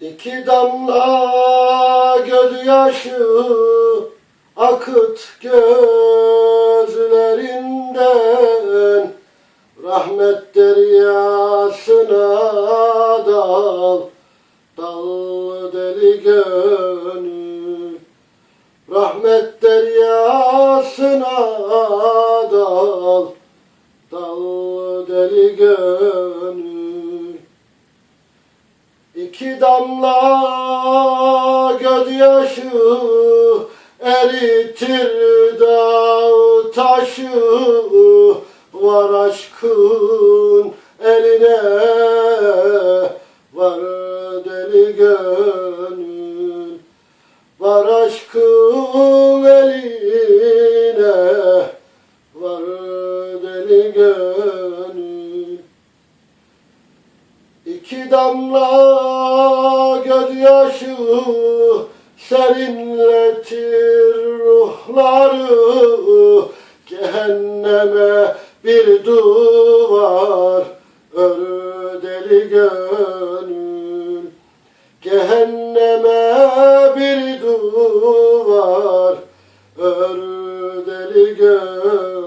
İki damla gözyaşı akıt gözlerinden. Rahmet deryasına dal Dal deli gönül. Rahmet deryasına dal Dal deli gönül İki damla gözyaşı eritir dağ taşı. Var aşkın eline var deli gönül. Var aşkın eline var deli gönül İki damla gözyaşı serinletir ruhları. Cehenneme bir duvar örü deli gönül. Cehenneme bir duvar örü deli gönül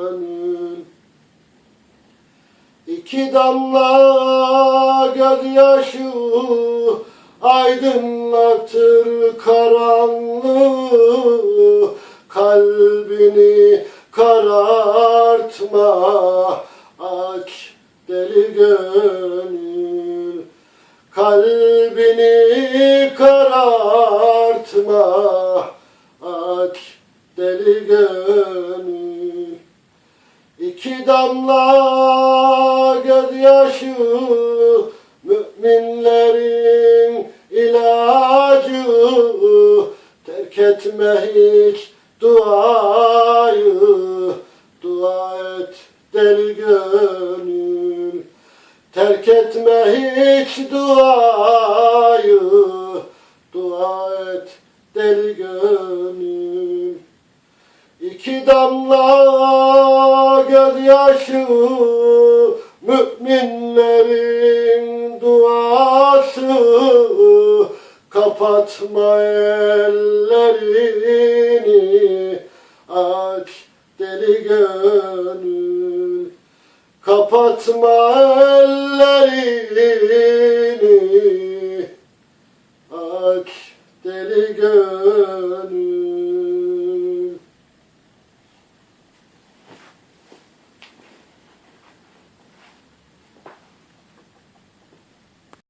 İki damla gözyaşı aydınlatır karanlığı Kalbini karartma ak deli gönül. Kalbini karartma ak deli gönül. İki damla gözyaşı müminlerin ilacı. Terk etme hiç duayı dua et deli gönül. Terk etme hiç duayı dua et deli gönül. İki damla gözyaşı müminlerin duası kapatma ellerini aç deli gönül. Kapatma ellerini aç deli gönül